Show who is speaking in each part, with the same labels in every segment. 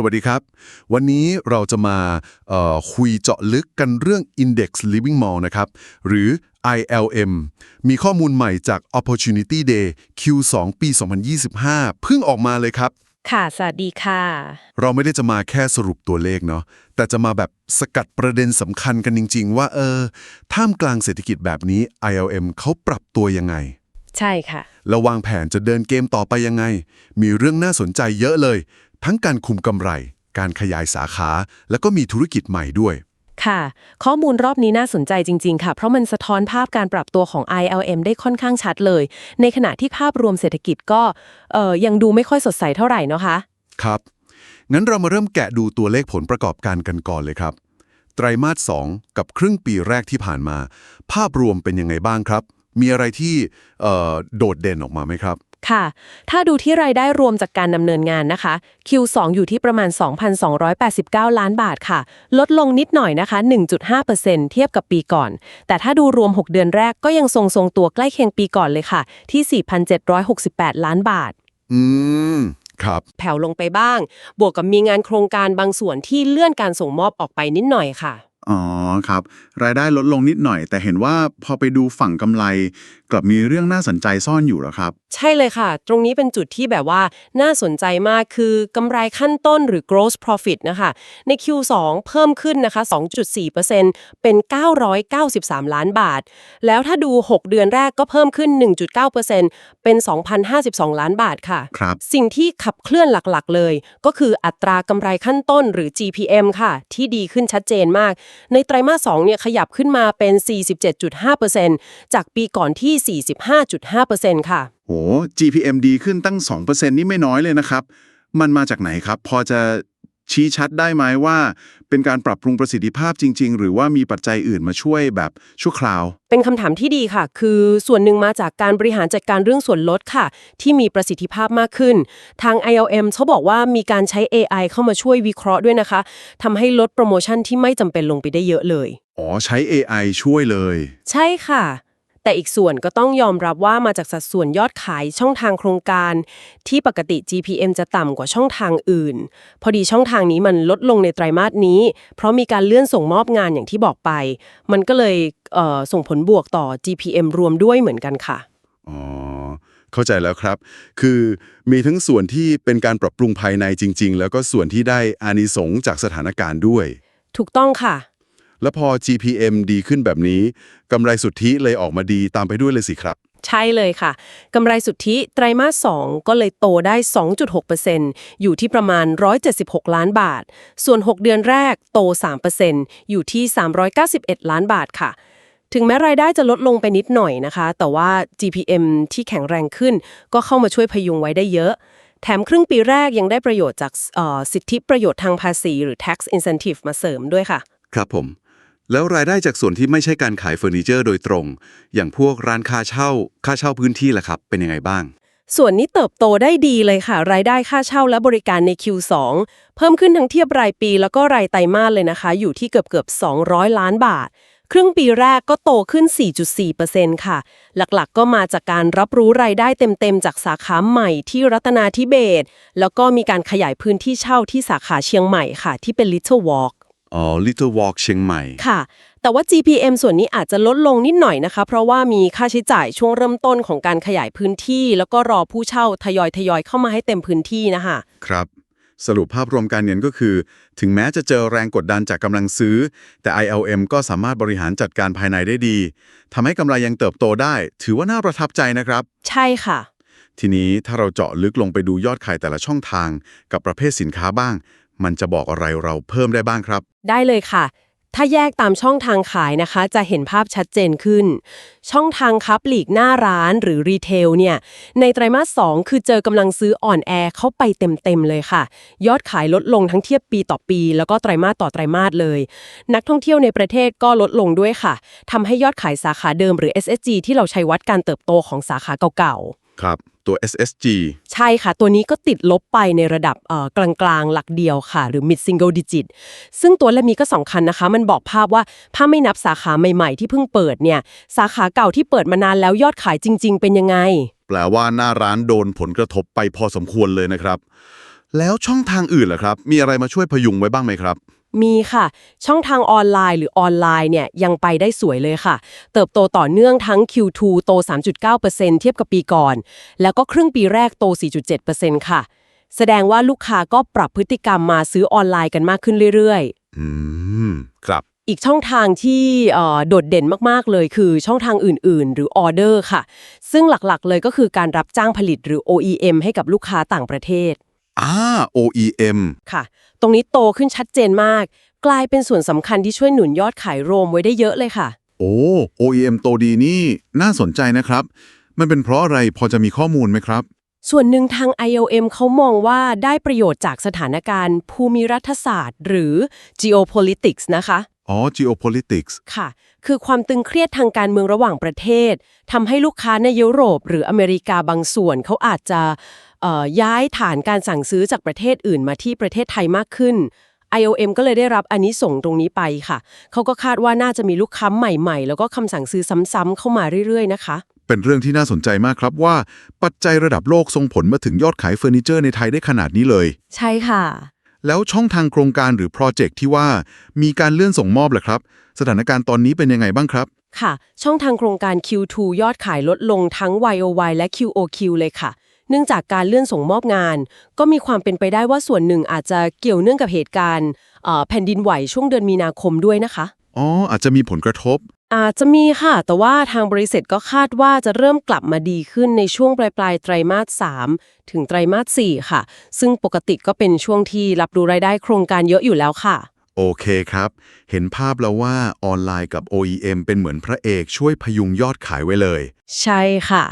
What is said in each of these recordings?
Speaker 1: สวัสดีครับ วันนี้เราจะมาเอ่อคุยเจาะลึกกันเรื่อง Index Living Mall นะครับ หรือ ILM มีข้อมูลใหม่จาก Opportunity Day Q2 ปี 2025 เพิ่งออกมาเลยครับ
Speaker 2: ค่ะ สวัสดีค่ะ
Speaker 1: เราไม่ได้จะมาแค่สรุปตัวเลขเนาะ แต่จะมาแบบสกัดประเด็นสำคัญกันจริง ๆ ว่าเออ ท่ามกลางเศรษฐกิจแบบนี้ ILM เขาปรับตัวยังไง
Speaker 2: ใช่ค่ะ
Speaker 1: แล้ววางแผนจะเดินเกมต่อไปยังไง มีเรื่องน่าสนใจเยอะเลย ทั้งการคุมกำไร การขยายสาขา แล้วก็มีธุรกิจใหม่ด้วย
Speaker 2: ค่ะ ข้อมูลรอบนี้น่าสนใจจริง ๆ ค่ะ เพราะมันสะท้อนภาพการปรับตัวของ ILM ได้ค่อนข้างชัดเลย ในขณะที่ภาพรวมเศรษฐกิจก็เอ่อยังดูไม่ค่อยสดใสเท่าไหร่เนาะคะ
Speaker 1: ครับ งั้นเรามาเริ่มแกะดูตัวเลขผลประกอบการกันก่อนเลยครับ ไตรมาส 2 กับครึ่งปีแรกที่ผ่านมา ภาพรวมเป็นยังไงบ้างครับ มีอะไรที่เอ่อโดดเด่นออกมาไหมครับ
Speaker 2: ค่ะ ถ้าดูที่รายได้รวมจากการดำเนินงานนะคะ Q2 อยู่ที่ประมาณ 2,289 ล้านบาทค่ะ ลดลงนิดหน่อยนะคะ 1.5%เทียบกับปีก่อน แต่ถ้าดูรวม 6 เดือนแรกก็ยังทรงทรงๆตัวใกล้เคียงปีก่อนเลยค่ะ ที่ 4,768 ล้านบาท
Speaker 1: อืม ครับ
Speaker 2: แผ่วลงไปบ้าง บวกกับมีงานโครงการบางส่วนที่เลื่อนการส่งมอบออกไปนิดหน่อยค่ะ
Speaker 3: อ๋อครับ รายได้ลดลงนิดหน่อย แต่เห็นว่าพอไปดูฝั่งกำไร กลับมีเรื่องน่าสนใจซ่อนอยู่แล้วครับ
Speaker 2: ใช่เลยค่ะ ตรงนี้เป็นจุดที่แบบว่าน่าสนใจมากคือกำไรขั้นต้นหรือ gross profit นะคะ ใน Q2 เพิ่มขึ้นนะคะ 2.4%เป็น 993 ล้านบาท แล้วถ้าดู 6 เดือนแรกก็เพิ่มขึ้น 1.9%เป็น 2,052 ล้านบาทค่ะ
Speaker 3: ครับ
Speaker 2: สิ่งที่ขับเคลื่อนหลักๆ เลย ก็คืออัตรากำไรขั้นต้นหรือ GPM ค่ะ ที่ดีขึ้นชัดเจนมากในไตรมาส2เนี่ยขยับขึ้นมาเป็น 47.5%จากปีก่อนที่ 45.5%ค่ะ
Speaker 3: โห GPM ดีขึ้นตั้ง 2%นี่ไม่น้อยเลยนะครับ มันมาจากไหนครับ พอจะ ชี้ชัดได้ไหมว่า เป็นการปรับปรุงประสิทธิภาพจริง ๆ หรือว่ามีปัจจัยอื่นมาช่วยแบบชั่วคราว
Speaker 2: เป็นคำถามที่ดีค่ะ คือส่วนหนึ่งมาจากการบริหารจัดการเรื่องส่วนลดค่ะ ที่มีประสิทธิภาพมากขึ้น ทาง ILM เขาบอกว่ามีการใช้ AI เข้ามาช่วยวิเคราะห์ด้วยนะคะทำให้ลดโปรโมชั่นที่ไม่จำเป็นลงไปได้เยอะเลย
Speaker 3: อ๋อใช้ AI ช่วยเลย
Speaker 2: ใช่ค่ะ แต่อีกส่วนก็ต้องยอมรับว่ามาจากสัดส่วนยอดขายช่องทางโครงการ ที่ปกติ GPM จะต่ำกว่าช่องทางอื่น พอดีช่องทางนี้มันลดลงในไตรมาสนี้ เพราะมีการเลื่อนส่งมอบงานอย่างที่บอกไป มันก็เลยเอ่อส่งผลบวกต่อ GPM รวมด้วยเหมือนกันค่ะ
Speaker 1: อ๋อเข้าใจแล้วครับ คือมีทั้งส่วนที่เป็นการปรับปรุงภายในจริง ๆ แล้วก็ส่วนที่ได้อานิสงส์จากสถานการณ์ด้วย
Speaker 2: ถูกต้องค่ะ
Speaker 1: แล้วพอ GPM ดีขึ้นแบบนี้กำไรสุทธิเลยออกมาดีตามไปด้วยเลยสิครับ
Speaker 2: ใช่เลยค่ะกำไรสุทธิไตรมาส 2 ก็เลยโตได้ 2.6%อยู่ที่ประมาณ 176 ล้านบาท ส่วน 6 เดือนแรกโต 3%อยู่ที่ 391 ล้านบาทค่ะถึงแม้รายได้จะลดลงไปนิดหน่อยนะคะ แต่ว่า GPM ที่แข็งแรงขึ้น ก็เข้ามาช่วยพยุงไว้ได้เยอะ แถมครึ่งปีแรกยังได้ประโยชน์จากเอ่อสิทธิประโยชน์ทางภาษีหรือ tax incentive มาเสริมด้วยค่ะ
Speaker 1: ครับผม แล้วรายได้จากส่วนที่ไม่ใช่การขายเฟอร์นิเจอร์โดยตรง อย่างพวกร้านค่าเช่า ค่าเช่าพื้นที่ล่ะครับ เป็นยังไงบ้าง
Speaker 2: ส่วนนี้เติบโตได้ดีเลยค่ะ รายได้ค่าเช่าและบริการใน Q2 เพิ่มขึ้นทั้งเทียบรายปีแล้วก็รายไตรมาสเลยนะคะ อยู่ที่เกือบเกือบ200 ล้านบาท ครึ่งปีแรกก็โตขึ้น 4.4%ค่ะ หลักๆ ก็มาจากการรับรู้รายได้เต็มๆ จากสาขาใหม่ที่รัตนาธิเบศแล้วก็มีการขยายพื้นที่เช่าที่สาขาเชียงใหม่ค่ะ ที่เป็น Little Walk
Speaker 1: อ๋อ Little Walk เชียงใหม่
Speaker 2: ค่ะ แต่ว่า GPM ส่วนนี้อาจจะลดลงนิดหน่อยนะคะ เพราะว่ามีค่าใช้จ่ายช่วงเริ่มต้นของการขยายพื้นที่ แล้วก็รอผู้เช่าทยอยทยอยเข้ามาให้เต็มพื้นที่นะคะ
Speaker 1: ครับ สรุปภาพรวมการเงินก็คือ ถึงแม้จะเจอแรงกดดันจากกำลังซื้อ แต่ ILM ก็สามารถบริหารจัดการภายในได้ดีทำให้กำไรยังเติบโตได้ ถือว่าน่าประทับใจนะครับ
Speaker 2: ใช่ค่ะ
Speaker 1: ทีนี้ถ้าเราเจาะลึกลงไปดูยอดขายแต่ละช่องทาง กับประเภทสินค้าบ้าง มันจะบอกอะไรเราเพิ่มได้บ้างครับ
Speaker 2: ได้เลยค่ะ ถ้าแยกตามช่องทางขายนะคะ จะเห็นภาพชัดเจนขึ้น ช่องทางคับหลีกหน้าร้านหรือรีเทลเนี่ย ในไตรมาส 2 คือเจอกำลังซื้ออ่อนแอเข้าไปเต็มๆเลยค่ะ ยอดขายลดลงทั้งเทียบปีต่อปี แล้วก็ไตรมาสต่อไตรมาสเลย นักท่องเที่ยวในประเทศก็ลดลงด้วยค่ะทำให้ยอดขายสาขาเดิมหรือ SSG ที่เราใช้วัดการเติบโตของสาขาเก่าๆ
Speaker 1: ครับ ตัว SSG
Speaker 2: ใช่ค่ะ ตัวนี้ก็ติดลบไปในระดับเอ่อกลางๆ หลักเดียวค่ะ หรือ mid single digit ซึ่งตัวเลขนี้ก็สำคัญนะคะ มันบอกภาพว่าถ้าไม่นับสาขาใหม่ๆ ที่เพิ่งเปิดเนี่ย สาขาเก่าที่เปิดมานานแล้วยอดขายจริง ๆ เป็นยังไง
Speaker 1: แปลว่าหน้าร้านโดนผลกระทบไปพอสมควรเลยนะครับ แล้วช่องทางอื่นล่ะครับ มีอะไรมาช่วยพยุงไว้บ้างไหมครับ
Speaker 2: มีค่ะ ช่องทางออนไลน์หรือออนไลน์เนี่ยยังไปได้สวยเลยค่ะ เติบโตต่อเนื่องทั้ง Q2 โต 3.9%เทียบกับปีก่อน แล้วก็ครึ่งปีแรกโต 4.7%ค่ะ แสดงว่าลูกค้าก็ปรับพฤติกรรมมาซื้อออนไลน์กันมากขึ้นเรื่อยๆ
Speaker 1: อืม ครับ
Speaker 2: อีกช่องทางที่เอ่อโดดเด่นมากๆเลยคือช่องทางอื่นๆ หรือออเดอร์ค่ะ ซึ่งหลักๆเลยก็คือการรับจ้างผลิตหรือ OEM ให้กับลูกค้าต่างประเทศ
Speaker 1: อ่า OEM
Speaker 2: ค่ะ ตรงนี้โตขึ้นชัดเจนมาก กลายเป็นส่วนสำคัญที่ช่วยหนุนยอดขายโรมไว้ได้เยอะเลยค่ะ
Speaker 1: โอ้ OEM โตดีนี่น่าสนใจนะครับ มันเป็นเพราะอะไรพอจะมีข้อมูลไหมครับ
Speaker 2: ส่วนหนึ่งทาง IOM เขามองว่าได้ประโยชน์จากสถานการณ์ ภูมิรัฐศาสตร์ หรือ geopolitics นะคะ
Speaker 1: อ๋อ geopolitics
Speaker 2: ค่ะ คือความตึงเครียดทางการเมืองระหว่างประเทศทำให้ลูกค้าในยุโรป หรืออเมริกาบางส่วนเขาอาจจะเอ่อ ย้ายฐานการสั่งซื้อจากประเทศอื่นมาที่ประเทศไทยมากขึ้น IOM ก็เลยได้รับอันนี้ส่งส์ตรงนี้ไปค่ะ เขาก็คาดว่าน่าจะมีลูกค้าใหม่ๆ แล้วก็คำสั่งซื้อซ้ำๆเข้ามาเรื่อยๆ นะคะ
Speaker 1: เป็นเรื่องที่น่าสนใจมากครับว่า ปัจจัยระดับโลกส่งผลมาถึงยอดขายเฟอร์นิเจอร์ในไทยได้ขนาดนี้เลย
Speaker 2: ใช่ค่ะ
Speaker 1: แล้วช่องทางโครงการหรือโปรเจกต์ที่ว่า มีการเลื่อนส่งมอบเหรอครับ สถานการณ์ตอนนี้เป็นยังไงบ้างครับ
Speaker 2: ค่ะ ช่องทางโครงการ Q2 ยอดขายลดลงทั้ง YOY และ QOQ เลยค่ะ เนื่องจากการเลื่อนส่งมอบงาน ก็มีความเป็นไปได้ว่าส่วนหนึ่งอาจจะเกี่ยวเนื่องกับเหตุการณ์เอ่อแผ่นดินไหวช่วงเดือนมีนาคมด้วยนะคะ
Speaker 1: อ๋อ อาจจะมีผลกระทบ
Speaker 2: อาจจะมีค่ะ แต่ว่าทางบริษัทก็คาดว่าจะเริ่มกลับมาดีขึ้นในช่วงปลายปลายๆไตรมาส 3 ถึงไตรมาส 4 ค่ะ ซึ่งปกติก็เป็นช่วงที่รับรู้รายได้โครงการเยอะอยู่แล้วค่ะ
Speaker 1: โอเคครับ เห็นภาพแล้วว่าออนไลน์กับ OEM เป็นเหมือนพระเอกช่วยพยุงยอดขายไว้เลย
Speaker 2: ใช่ค่ะ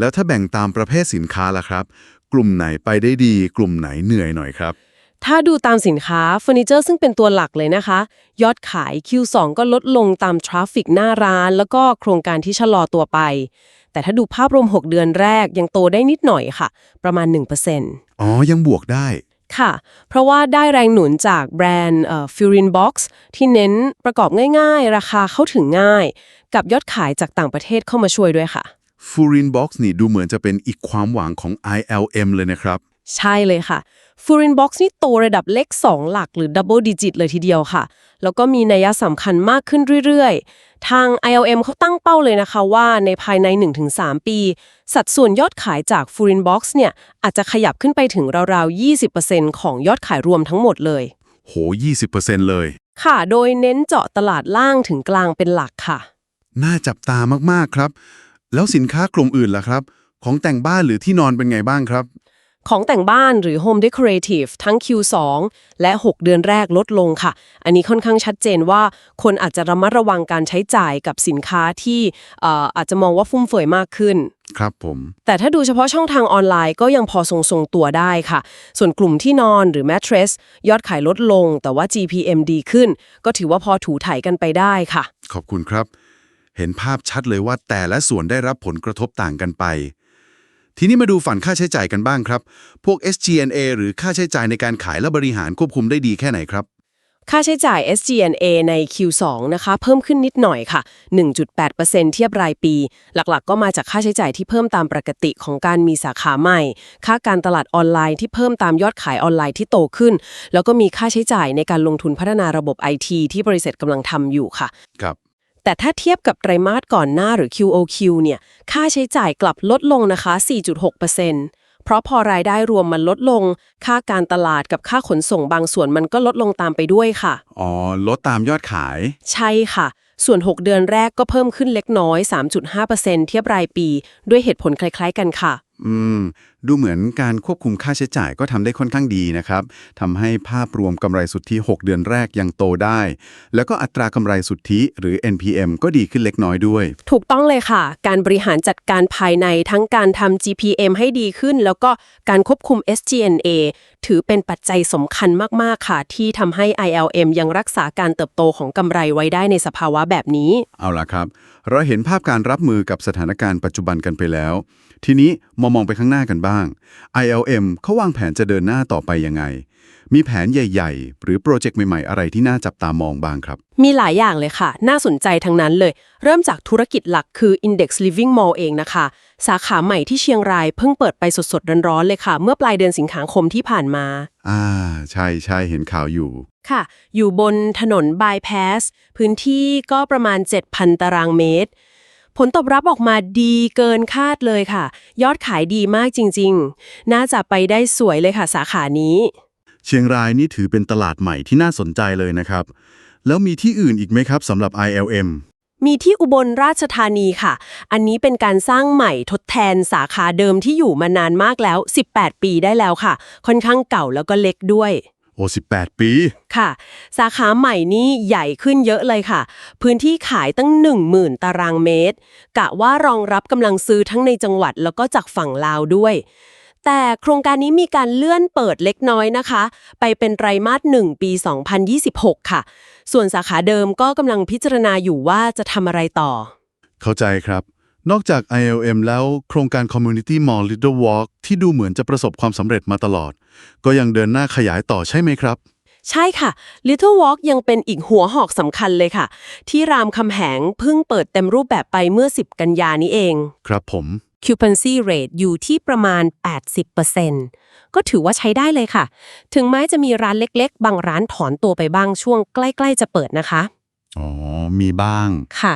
Speaker 1: แล้วถ้าแบ่งตามประเภทสินค้าล่ะครับ กลุ่มไหนไปได้ดี กลุ่มไหนเหนื่อยหน่อยครับ
Speaker 2: ถ้าดูตามสินค้าเฟอร์นิเจอร์ซึ่งเป็นตัวหลักเลยนะคะ ยอดขาย Q2 ก็ลดลงตามทราฟฟิกหน้าร้าน แล้วก็โครงการที่ชะลอตัวไป แต่ถ้าดูภาพรวม 6 เดือนแรกยังโตได้นิดหน่อยค่ะ ประมาณ 1%
Speaker 1: อ๋อ ยังบวกได้
Speaker 2: ค่ะ เพราะว่าได้แรงหนุนจากแบรนด์ฟิรินบ็อกซ์ที่เน้นประกอบง่าย ๆ ราคาเข้าถึงง่าย กับยอดขายจากต่างประเทศเข้ามาช่วยด้วยค่ะ
Speaker 1: f u r i n Box นี่ดูเหมือนจะเป็นอีกความหวังของ ILM เลยนะครับ
Speaker 2: ใช่เลยค่ะ f u r i n Box นี่โตระดับเลข 2 หลักหรือ Double Digit เลยทีเดียวค่ะ แล้วก็มีนัยสำคัญมากขึ้นเรื่อยๆ ทาง ILM เขาตั้งเป้าเลยนะคะว่าในภายใน 1-3 ปี สัดส่วนยอดขายจาก f u r i n Box เนี่ยอาจจะขยับขึ้นไปถึงราวๆ 20%ของยอดขายรวมทั้งหมดเลย
Speaker 1: โห 20%เลย
Speaker 2: ค่ะ โดยเน้นเจาะตลาดล่างถึงกลางเป็นหลักค่ะ
Speaker 1: น่าจับตามากๆครับ แล้วสินค้ากลุ่มอื่นล่ะครับ ของแต่งบ้านหรือที่นอนเป็นไงบ้างครับ
Speaker 2: ของแต่งบ้านหรือ Home Decorative ทั้ง Q2 และ 6 เดือนแรกลดลงค่ะ อันนี้ค่อนข้างชัดเจนว่าคนอาจจะระมัดระวังการใช้จ่ายกับสินค้าที่เอ่ออาจจะมองว่าฟุ่มเฟือยมากขึ้น
Speaker 1: ครับผม
Speaker 2: แต่ถ้าดูเฉพาะช่องทางออนไลน์ก็ยังพอทรงๆตัวได้ค่ะ ส่วนกลุ่มที่นอนหรือ mattress ยอดขายลดลง แต่ว่า GPM ดีขึ้น ก็ถือว่าพอถูถ่ายกันไปได้ค่ะ
Speaker 1: ขอบคุณครับ เห็นภาพชัดเลยว่าแต่ละส่วนได้รับผลกระทบต่างกันไป ทีนี้มาดูฝั่งค่าใช้จ่ายกันบ้างครับ พวก SG&A หรือค่าใช้จ่ายในการขายและบริหารควบคุมได้ดีแค่ไหนครับ
Speaker 2: ค่าใช้จ่าย SG&A ใน Q2 นะคะ เพิ่มขึ้นนิดหน่อยค่ะ 1.8%เทียบรายปี หลักๆ ก็มาจากค่าใช้จ่ายที่เพิ่มตามปกติของการมีสาขาใหม่ ค่าการตลาดออนไลน์ที่เพิ่มตามยอดขายออนไลน์ที่โตขึ้น แล้วก็มีค่าใช้จ่ายในการลงทุนพัฒนาระบบ IT ที่บริษัทกำลังทำอยู่ค่ะ
Speaker 1: ครับ
Speaker 2: แต่ถ้าเทียบกับไตรมาสก่อนหน้าหรือ QOQ เนี่ย ค่าใช้จ่ายกลับลดลงนะคะ 4.6%เพราะพอรายได้รวมมันลดลง ค่าการตลาดกับค่าขนส่งบางส่วนมันก็ลดลงตามไปด้วยค่ะ
Speaker 1: อ๋อ ลดตามยอดขาย
Speaker 2: ใช่ค่ะ ส่วน 6 เดือนแรกก็เพิ่มขึ้นเล็กน้อย 3.5%เทียบรายปี ด้วยเหตุผลคล้าย ๆ กันค่ะ
Speaker 1: อืม ดูเหมือนการควบคุมค่าใช้จ่ายก็ทำได้ค่อนข้างดีนะครับทำให้ภาพรวมกำไรสุทธิ 6 เดือนแรกยังโตได้ แล้วก็อัตรากำไรสุทธิหรือ NPM ก็ดีขึ้นเล็กน้อยด้วย
Speaker 2: ถูกต้องเลยค่ะ การบริหารจัดการภายในทั้งการทำ GPM ให้ดีขึ้น แล้วก็การควบคุม SG&A ถือเป็นปัจจัยสำคัญมาก ๆ ค่ะ ที่ทำให้ ILM ยังรักษาการเติบโตของกำไรไว้ได้ในสภาวะแบบนี้
Speaker 1: เอาล่ะครับ เราเห็นภาพการรับมือกับสถานการณ์ปัจจุบันกันไปแล้ว ทีนี้มองมองไปข้างหน้ากันบ้างบ้าง ILM เขาวางแผนจะเดินหน้าต่อไปยังไง มีแผนใหญ่ ๆ หรือโปรเจกต์ใหม่ ๆ อะไรที่น่าจับตามองบ้างครับ
Speaker 2: มีหลายอย่างเลยค่ะ น่าสนใจทั้งนั้นเลย เริ่มจากธุรกิจหลักคือ Index Living Mall เองนะคะ สาขาใหม่ที่เชียงรายเพิ่งเปิดไปสดๆร้อนๆเลยค่ะ เมื่อปลายเดือนสิงหาคมที่ผ่านมา
Speaker 1: อ่า ใช่ใช่เห็นข่าวอยู่
Speaker 2: ค่ะ อยู่บนถนนบายพาสพื้นที่ก็ประมาณ 7,000 ตารางเมตร ผลตอบรับออกมาดีเกินคาดเลยค่ะ ยอดขายดีมากจริง ๆ น่าจะไปได้สวยเลยค่ะ สาขานี้
Speaker 1: เชียงรายนี่ถือเป็นตลาดใหม่ที่น่าสนใจเลยนะครับ แล้วมีที่อื่นอีกไหมครับสำหรับ ILM
Speaker 2: มีที่อุบลราชธานีค่ะ อันนี้เป็นการสร้างใหม่ทดแทนสาขาเดิมที่อยู่มานานมากแล้ว 18 ปีได้แล้วค่ะ ค่อนข้างเก่าแล้วก็เล็กด้วย
Speaker 1: โอ้18 ปี
Speaker 2: ค่ะ สาขาใหม่นี่ใหญ่ขึ้นเยอะเลยค่ะ พื้นที่ขายตั้ง 10,000 ตารางเมตร กะว่ารองรับกำลังซื้อทั้งในจังหวัดแล้วก็จากฝั่งลาวด้วย แต่โครงการนี้มีการเลื่อนเปิดเล็กน้อยนะคะ ไปเป็นไตรมาส 1 ปี 2026 ค่ะ ส่วนสาขาเดิมก็กำลังพิจารณาอยู่ว่าจะทำอะไรต่อ
Speaker 1: เข้าใจครับ นอกจาก ILM แล้วโครงการ Community Mall Little Walk ที่ดูเหมือนจะประสบความสำเร็จมาตลอด ก็ยังเดินหน้าขยายต่อใช่ไหมครับ
Speaker 2: ใช่ค่ะ Little Walk ยังเป็นอีกหัวหอกสำคัญเลยค่ะ ที่รามคำแหงเพิ่งเปิดเต็มรูปแบบไปเมื่อ 10 กันยานี้เอง
Speaker 1: ครับผม
Speaker 2: Occupancy rate อยู่ที่ประมาณ 80%ก็ถือว่าใช้ได้เลยค่ะ ถึงแม้จะมีร้านเล็กๆ บางร้านถอนตัวไปบ้างช่วงใกล้ ๆ จะเปิดนะคะ
Speaker 1: อ๋อ มีบ้าง
Speaker 2: ค่ะ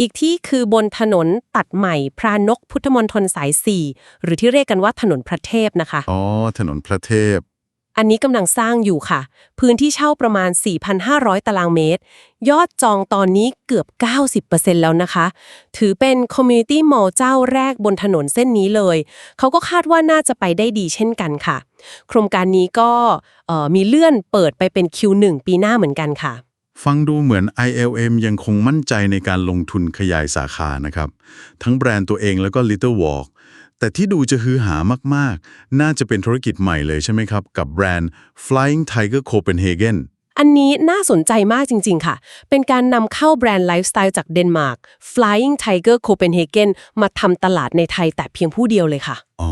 Speaker 2: อีกที่คือบนถนนตัดใหม่ พรานกพุทธมณฑลสาย 4 หรือที่เรียกกันว่าถนนพระเทพนะคะ
Speaker 1: อ๋อ ถนนพระเทพ
Speaker 2: อันนี้กำลังสร้างอยู่ค่ะ พื้นที่เช่าประมาณ 4,500 ตารางเมตร ยอดจองตอนนี้เกือบ 90%แล้วนะคะ ถือเป็นคอมมูนิตี้มอลล์เจ้าแรกบนถนนเส้นนี้เลย เขาก็คาดว่าน่าจะไปได้ดีเช่นกันค่ะ โครงการนี้ก็เอ่อมีเลื่อนเปิดไปเป็น Q1 ปีหน้าเหมือนกันค่ะ
Speaker 1: ฟังดูเหมือน ILM ยังคงมั่นใจในการลงทุนขยายสาขานะครับ ทั้งแบรนด์ตัวเองแล้วก็ Little Walk แต่ที่ดูจะฮือหามาก ๆ น่าจะเป็นธุรกิจใหม่เลยใช่ไหมครับ กับแบรนด์ Flying Tiger Copenhagen
Speaker 2: อันนี้น่าสนใจมากจริง ๆ ค่ะ เป็นการนำเข้าแบรนด์ไลฟ์สไตล์จากเดนมาร์ก Flying Tiger Copenhagen มาทำตลาดในไทยแต่เพียงผู้เดียวเลยค่ะ
Speaker 1: อ๋อ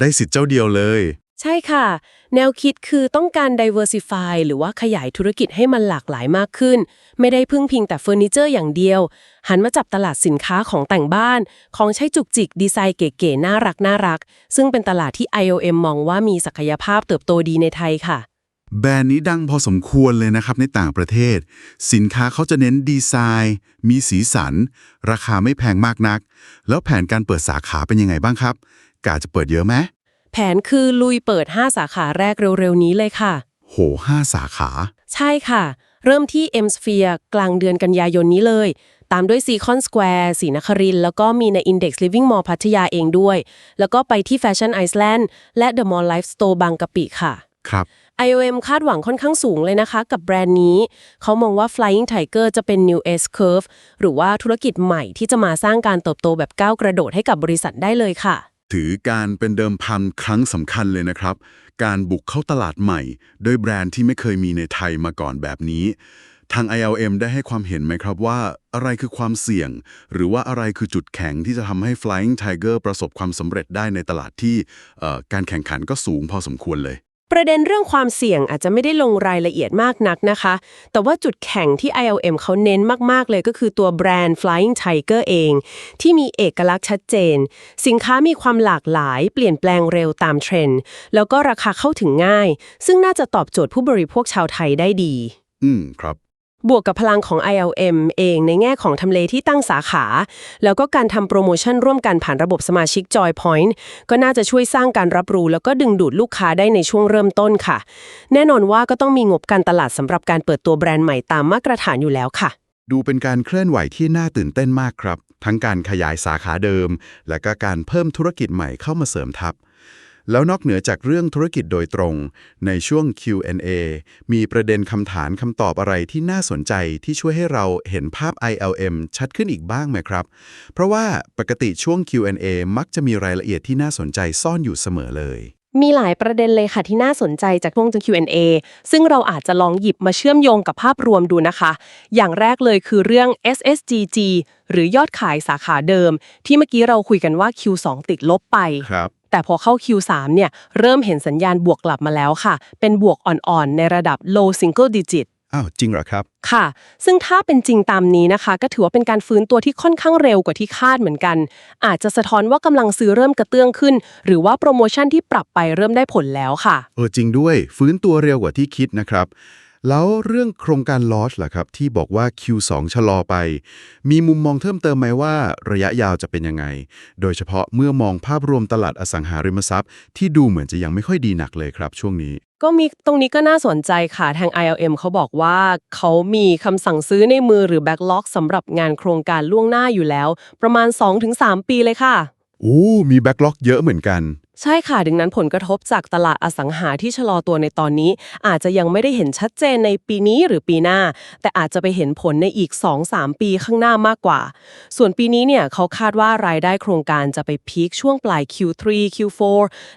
Speaker 1: ได้สิทธิ์เจ้าเดียวเลย
Speaker 2: ใช่ค่ะ แนวคิดคือต้องการ diversify หรือว่าขยายธุรกิจให้มันหลากหลายมากขึ้น ไม่ได้พึ่งพิงแต่เฟอร์นิเจอร์อย่างเดียว หันมาจับตลาดสินค้าของแต่งบ้าน ของใช้จุกจิกดีไซน์เก๋ๆน่ารักน่ารัก ซึ่งเป็นตลาดที่ IOM มองว่ามีศักยภาพเติบโตดีในไทยค่ะ
Speaker 1: แบรนด์นี้ดังพอสมควรเลยนะครับในต่างประเทศ สินค้าเขาจะเน้นดีไซน์ มีสีสัน ราคาไม่แพงมากนัก แล้วแผนการเปิดสาขาเป็นยังไงบ้างครับ กาจะเปิดเยอะไหม
Speaker 2: แผนคือลุยเปิด 5 สาขาแรกเร็ว ๆ นี้เลยค่ะ
Speaker 1: โหห้าสาขา
Speaker 2: ใช่ค่ะ เริ่มที่ M Sphere กลางเดือนกันยายนนี้เลย ตามด้วย Seacon Square ศรีนครินทร์แล้วก็มีใน Index Living Mall พัทยาเองด้วย แล้วก็ไปที่ Fashion Island และ The Mall Life Store บางกะปิค่ะ
Speaker 1: ครับ
Speaker 2: IOM คาดหวังค่อนข้างสูงเลยนะคะกับแบรนด์นี้ เขามองว่า Flying Tiger จะเป็น New S Curve หรือว่าธุรกิจใหม่ที่จะมาสร้างการเติบโตแบบก้าวกระโดดให้กับบริษัทได้เลยค่ะ
Speaker 1: ถือการเป็นเดิมพันครั้งสำคัญเลยนะครับ การบุกเข้าตลาดใหม่ โดยแบรนด์ที่ไม่เคยมีในไทยมาก่อนแบบนี้ ทาง ILM ได้ให้ความเห็นไหมครับว่าอะไรคือความเสี่ยง หรือว่าอะไรคือจุดแข็งที่จะทำให้ Flying Tiger ประสบความสำเร็จได้ในตลาดที่การแข่งขันก็สูงพอสมควรเลย
Speaker 2: ประเด็นเรื่องความเสี่ยงอาจจะไม่ได้ลงรายละเอียดมากนักนะคะ แต่ว่าจุดแข่งที่ ILM เขาเน้นมาก ๆ เลยก็คือตัวแบรนด์ Flying Tiger เอง ที่มีเอกลักษณ์ชัดเจน สินค้ามีความหลากหลาย เปลี่ยนแปลงเร็วตามเทรนด์ แล้วก็ราคาเข้าถึงง่าย ซึ่งน่าจะตอบโจทย์ผู้บริโภคชาวไทยได้ดี
Speaker 1: อืม ครับ
Speaker 2: บวกกับพลังของ ILM เองในแง่ของทำเลที่ตั้งสาขา แล้วก็การทำโปรโมชั่นร่วมกันผ่านระบบสมาชิก Joy Point ก็น่าจะช่วยสร้างการรับรู้ แล้วก็ดึงดูดลูกค้าได้ในช่วงเริ่มต้นค่ะ แน่นอนว่าก็ต้องมีงบการตลาดสำหรับการเปิดตัวแบรนด์ใหม่ตามมาตรฐานอยู่แล้วค่ะ
Speaker 1: ดูเป็นการเคลื่อนไหวที่น่าตื่นเต้นมากครับ ทั้งการขยายสาขาเดิม และก็การเพิ่มธุรกิจใหม่เข้ามาเสริมทับ แล้วนอกเหนือจากเรื่องธุรกิจโดยตรง ในช่วง Q&A มีประเด็นคำถามคำตอบอะไรที่น่าสนใจที่ช่วยให้เราเห็นภาพ ILM ชัดขึ้นอีกบ้างไหมครับ เพราะว่าปกติช่วง Q&A มักจะมีรายละเอียดที่น่าสนใจซ่อนอยู่เสมอเลย
Speaker 2: มีหลายประเด็นเลยค่ะที่น่าสนใจจากช่วง Q&A ซึ่งเราอาจจะลองหยิบมาเชื่อมโยงกับภาพรวมดูนะคะ อย่างแรกเลยคือเรื่อง SSGG หรือยอดขายสาขาเดิม ที่เมื่อกี้เราคุยกันว่า Q2 ติดลบไป
Speaker 1: ครับ
Speaker 2: แต่พอเข้า Q3 เนี่ยเริ่มเห็นสัญญาณบวกกลับมาแล้วค่ะ เป็นบวกอ่อนๆ ในระดับ low single digit
Speaker 4: อ้าวจริงเหรอครับ
Speaker 2: ค่ะ ซึ่งถ้าเป็นจริงตามนี้นะคะ ก็ถือว่าเป็นการฟื้นตัวที่ค่อนข้างเร็วกว่าที่คาดเหมือนกัน อาจจะสะท้อนว่ากำลังซื้อเริ่มกระเตื้องขึ้น หรือว่าโปรโมชั่นที่ปรับไปเริ่มได้ผลแล้วค่ะ
Speaker 5: เออจริงด้วยฟื้นตัวเร็วกว่าที่คิดนะครับ แล้วเรื่องโครงการลอสล่ะครับ ที่บอกว่า Q2 ชะลอไป มีมุมมองเพิ่มเติมไหมว่าระยะยาวจะเป็นยังไง โดยเฉพาะเมื่อมองภาพรวมตลาดอสังหาริมทรัพย์ ที่ดูเหมือนจะยังไม่ค่อยดีหนักเลยครับ ช่วงนี้
Speaker 2: ก็มีตรงนี้ก็น่าสนใจค่ะ ทาง ILM เขาบอกว่าเขามีคำสั่งซื้อในมือหรือ backlog สำหรับงานโครงการล่วงหน้าอยู่แล้ว ประมาณ 2-3 ปีเลยค่ะ
Speaker 5: โอ้ มีแบ็กล็อกเยอะเหมือนกัน
Speaker 2: ใช่ค่ะ ดังนั้นผลกระทบจากตลาดอสังหาที่ชะลอตัวในตอนนี้ อาจจะยังไม่ได้เห็นชัดเจนในปีนี้หรือปีหน้า แต่อาจจะไปเห็นผลในอีก 2-3 ปีข้างหน้ามากกว่า ส่วนปีนี้เนี่ยเขาคาดว่ารายได้โครงการจะไปพีคช่วงปลาย Q3 Q4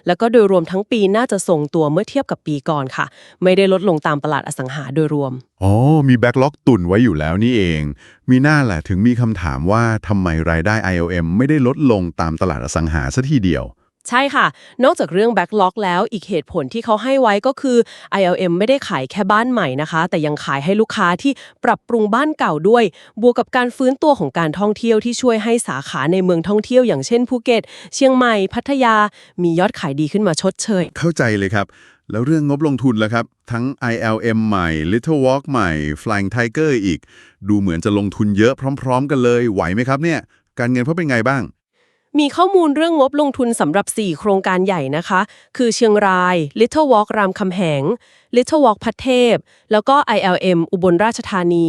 Speaker 2: แล้วก็โดยรวมทั้งปีน่าจะทรงตัวเมื่อเทียบกับปีก่อนค่ะ ไม่ได้ลดลงตามตลาดอสังหาโดยรวม
Speaker 5: อ๋อ มีแบ็กล็อกตุนไว้อยู่แล้วนี่เอง มีหน้าแหละถึงมีคำถามว่าทำไมรายได้ IOM ไม่ได้ลดลงตามตลาดอสังหาซะทีเดียว
Speaker 2: ใช่ค่ะ นอกจากเรื่อง backlog แล้วอีกเหตุผลที่เขาให้ไว้ก็คือ ILM ไม่ได้ขายแค่บ้านใหม่นะคะ แต่ยังขายให้ลูกค้าที่ปรับปรุงบ้านเก่าด้วย บวกกับการฟื้นตัวของการท่องเที่ยวที่ช่วยให้สาขาในเมืองท่องเที่ยวอย่างเช่นภูเก็ต เชียงใหม่ พัทยา มียอดขายดีขึ้นมาชดเชย
Speaker 5: เข้าใจเลยครับ แล้วเรื่องงบลงทุนล่ะครับ ทั้ง ILM ใหม่ Little Walk ใหม่ Flying Tiger อีก ดูเหมือนจะลงทุนเยอะพร้อม ๆ กันเลยไหวไหมครับเนี่ยการเงินเขาเป็นไงบ้าง
Speaker 2: มีข้อมูลเรื่องงบลงทุนสำหรับ 4 โครงการใหญ่นะคะ คือเชียงราย Little Walk รามคำแหง Little Walk พัทเทพ แล้วก็ ILM อุบลราชธานี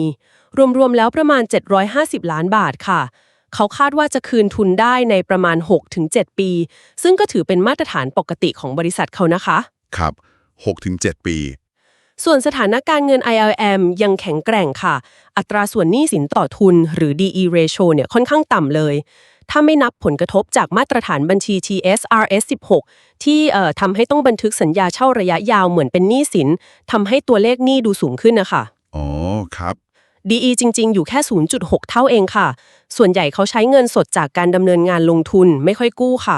Speaker 2: รวมๆแล้วประมาณ 750 ล้านบาทค่ะ เขาคาดว่าจะคืนทุนได้ในประมาณ 6-7 ปี ซึ่งก็ถือเป็นมาตรฐานปกติของบริษัทเขานะคะ
Speaker 5: ครับ 6-7 ปี
Speaker 2: ส่วนสถานการเงิน ILM ยังแข็งแกร่งค่ะ อัตราส่วนหนี้สินต่อทุนหรือ DE ratio เนี่ยค่อนข้างต่ำเลย ถ้าไม่นับผลกระทบจากมาตรฐานบัญชี TSRS 16 ที่เอ่อทำให้ต้องบันทึกสัญญาเช่าระยะยาวเหมือนเป็นหนี้สินทำให้ตัวเลขหนี้ดูสูงขึ้นนะคะ
Speaker 5: อ๋อครับ
Speaker 2: DE จริง ๆ อยู่แค่ 0.6 เท่าเองค่ะ ส่วนใหญ่เขาใช้เงินสดจากการดำเนินงานลงทุนไม่ค่อยกู้ค่ะ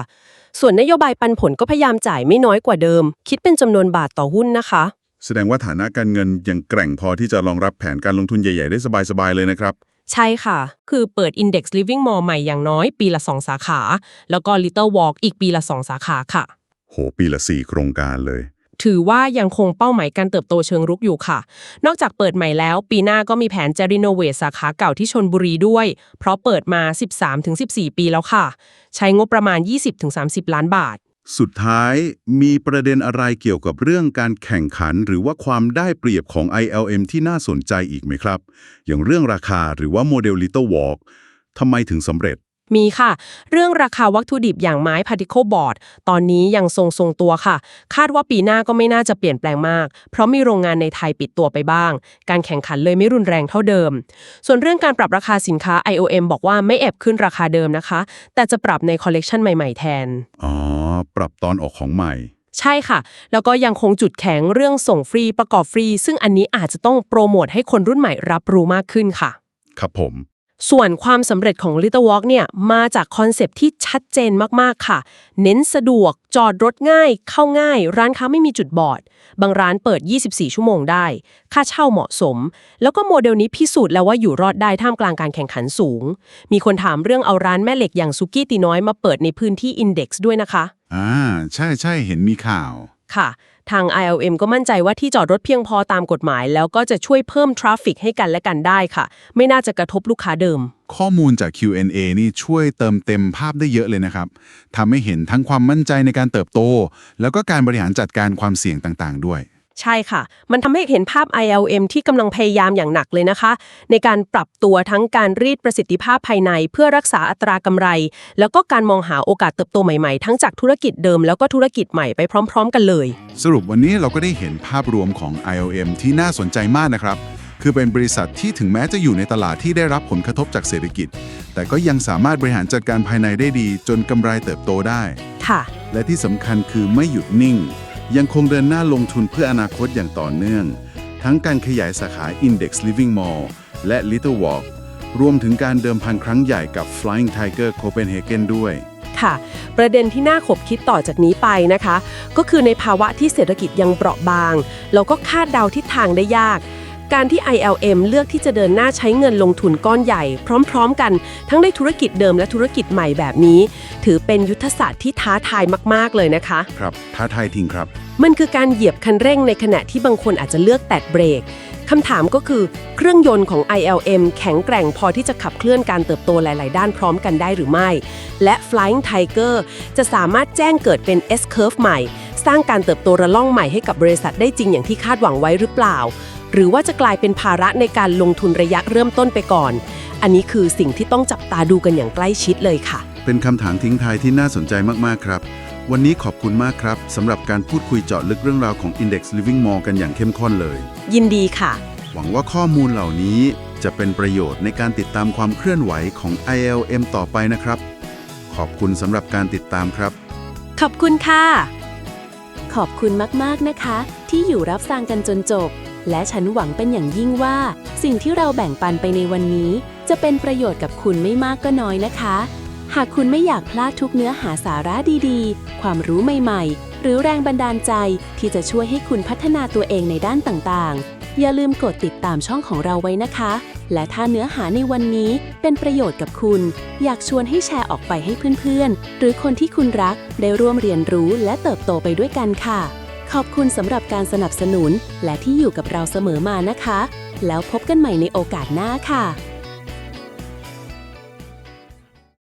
Speaker 2: ส่วนนโยบายปันผลก็พยายามจ่ายไม่น้อยกว่าเดิม คิดเป็นจำนวนบาทต่อหุ้นนะคะ
Speaker 1: แสดงว่าฐานะการเงินยังแกร่งพอที่จะรองรับแผนการลงทุนใหญ่ ๆ ได้สบาย ๆ เลยนะครับ
Speaker 2: ใช่ค่ะ คือเปิด Index Living Mall ใหม่อย่างน้อยปีละ 2 สาขา แล้วก็ Little Walk อีกปีละ 2 สาขาค่ะ
Speaker 1: โห ปีละสี่โครงการเลย
Speaker 2: ถือว่ายังคงเป้าหมายการเติบโตเชิงรุกอยู่ค่ะ นอกจากเปิดใหม่แล้ว ปีหน้าก็มีแผนจะรีโนเวทสาขาเก่าที่ชนบุรีด้วย เพราะเปิดมา 13-14 ปีแล้วค่ะ ใช้งบประมาณ 20-30 ล้านบาท
Speaker 1: สุดท้ายมีประเด็นอะไรเกี่ยวกับเรื่องการแข่งขันหรือว่าความได้เปรียบของ ILM ที่น่าสนใจอีกไหมครับ อย่างเรื่องราคาหรือว่าโมเดล Little Walk ทำไมถึงสำเร็จ
Speaker 2: มีค่ะ เรื่องราคาวัตถุดิบอย่างไม้ particle board ตอนนี้ยังทรงทรงๆตัวค่ะ คาดว่าปีหน้าก็ไม่น่าจะเปลี่ยนแปลงมาก เพราะมีโรงงานในไทยปิดตัวไปบ้าง การแข่งขันเลยไม่รุนแรงเท่าเดิม ส่วนเรื่องการปรับราคาสินค้า IOM บอกว่าไม่แอบขึ้นราคาเดิมนะคะ แต่จะปรับในคอลเลกชันใหม่ ๆ แทน
Speaker 1: อ๋อ ปรับตอนออกของใหม่
Speaker 2: ใช่ค่ะ แล้วก็ยังคงจุดแข็งเรื่องส่งฟรีประกอบฟรี ซึ่งอันนี้อาจจะต้องโปรโมทให้คนรุ่นใหม่รับรู้มากขึ้นค่ะ
Speaker 1: ครับผม
Speaker 2: ส่วนความสำเร็จของ Little Walk เนี่ยมาจากคอนเซปต์ที่ชัดเจนมากๆค่ะ เน้นสะดวก จอดรถง่าย เข้าง่าย ร้านค้าไม่มีจุดบอด บางร้านเปิด 24 ชั่วโมงได้ ค่าเช่าเหมาะสม แล้วก็โมเดลนี้พิสูจน์แล้วว่าอยู่รอดได้ท่ามกลางการแข่งขันสูง มีคนถามเรื่องเอาร้านแม่เหล็กอย่างซุกี้ตีน้อยมาเปิดในพื้นที่ Index ด้วยนะคะ
Speaker 1: อ่า ใช่ใช่เห็นมีข่าว
Speaker 2: ค่ะ ทาง ILM ก็มั่นใจว่าที่จอดรถเพียงพอตามกฎหมาย แล้วก็จะช่วยเพิ่มทราฟฟิกให้กันและกันได้ค่ะ ไม่น่าจะกระทบลูกค้าเดิม
Speaker 1: ข้อมูลจาก Q&A นี่ช่วยเติมเต็มภาพได้เยอะเลยนะครับทำให้เห็นทั้งความมั่นใจในการเติบโต แล้วก็การบริหารจัดการความเสี่ยงต่างๆ ด้วย
Speaker 2: ใช่ค่ะ มันทำให้เห็นภาพ ILM ที่กำลังพยายามอย่างหนักเลยนะคะ ในการปรับตัวทั้งการรีดประสิทธิภาพภายใน เพื่อรักษาอัตรากำไร แล้วก็การมองหาโอกาสเติบโตใหม่ๆ ทั้งจากธุรกิจเดิมแล้วก็ธุรกิจใหม่ไปพร้อม ๆ กันเลย
Speaker 1: สรุปวันนี้เราก็ได้เห็นภาพรวมของ IOM ที่น่าสนใจมากนะครับ คือเป็นบริษัทที่ถึงแม้จะอยู่ในตลาดที่ได้รับผลกระทบจากเศรษฐกิจ แต่ก็ยังสามารถบริหารจัดการภายในได้ดี จนกำไรเติบโตได้
Speaker 2: ค่ะ
Speaker 1: และที่สำคัญคือไม่หยุดนิ่ง ยังคงเดินหน้าลงทุนเพื่ออนาคตอย่างต่อเนื่อง ทั้งการขยายสาขา Index Living Mall และ Little Walk รวมถึงการเดิมพันครั้งใหญ่กับ Flying Tiger Copenhagen ด้วย
Speaker 2: ค่ะ ประเด็นที่น่าขบคิดต่อจากนี้ไปนะคะ ก็คือในภาวะที่เศรษฐกิจยังเปราะบางแล้วก็คาดเดาทิศทางได้ยาก การที่ ILM เลือกที่จะเดินหน้าใช้เงินลงทุนก้อนใหญ่ พร้อมๆ กัน ทั้งในธุรกิจเดิมและธุรกิจใหม่แบบนี้ ถือเป็นยุทธศาสตร์ที่ท้าทายมากๆเลยนะคะ
Speaker 1: ครับ ท้าทายทิ้งครับ
Speaker 2: มันคือการเหยียบคันเร่งในขณะที่บางคนอาจจะเลือกแตะเบรกคำถามก็คือ เครื่องยนต์ของ ILM แข็งแกร่งพอที่จะขับเคลื่อนการเติบโตหลาย ๆ ด้านพร้อมกันได้หรือไม่ และ Flying Tiger จะสามารถแจ้งเกิดเป็น S-curve ใหม่ สร้างการเติบโตระล่องใหม่ให้กับบริษัทได้จริงอย่างที่คาดหวังไว้หรือเปล่า หรือว่าจะกลายเป็นภาระในการลงทุนระยะเริ่มต้นไปก่อน อันนี้คือสิ่งที่ต้องจับตาดูกันอย่างใกล้ชิดเลยค่ะ
Speaker 1: เป็นคำถามทิ้งท้ายที่น่าสนใจมากๆครับ วันนี้ขอบคุณมากครับสำหรับการพูดคุยเจาะลึกเรื่องราวของ Index Living Mall กันอย่างเข้มข้นเลย
Speaker 2: ยินดีค่ะ
Speaker 1: หวังว่าข้อมูลเหล่านี้จะเป็นประโยชน์ในการติดตามความเคลื่อนไหวของ ILM ต่อไปนะครับ ขอบคุณสำหรับการติดตามครับ
Speaker 2: ขอบคุณค่ะ
Speaker 6: ขอบคุณมาก ๆ นะคะ ที่อยู่รับฟังกันจนจบ และฉันหวังเป็นอย่างยิ่งว่า สิ่งที่เราแบ่งปันไปในวันนี้ จะเป็นประโยชน์กับคุณไม่มากก็น้อยนะคะ หากคุณไม่อยากพลาดทุกเนื้อหาสาระดีๆ ความรู้ใหม่ๆ หรือแรงบันดาลใจที่จะช่วยให้คุณพัฒนาตัวเองในด้านต่างๆ อย่าลืมกดติดตามช่องของเราไว้นะคะ และถ้าเนื้อหาในวันนี้เป็นประโยชน์กับคุณ อยากชวนให้แชร์ออกไปให้เพื่อนๆ หรือคนที่คุณรักได้ร่วมเรียนรู้และเติบโตไปด้วยกันค่ะ ขอบคุณสำหรับการสนับสนุนและที่อยู่กับเราเสมอมานะคะ แล้วพบกันใหม่ในโอกาสหน้าค่ะ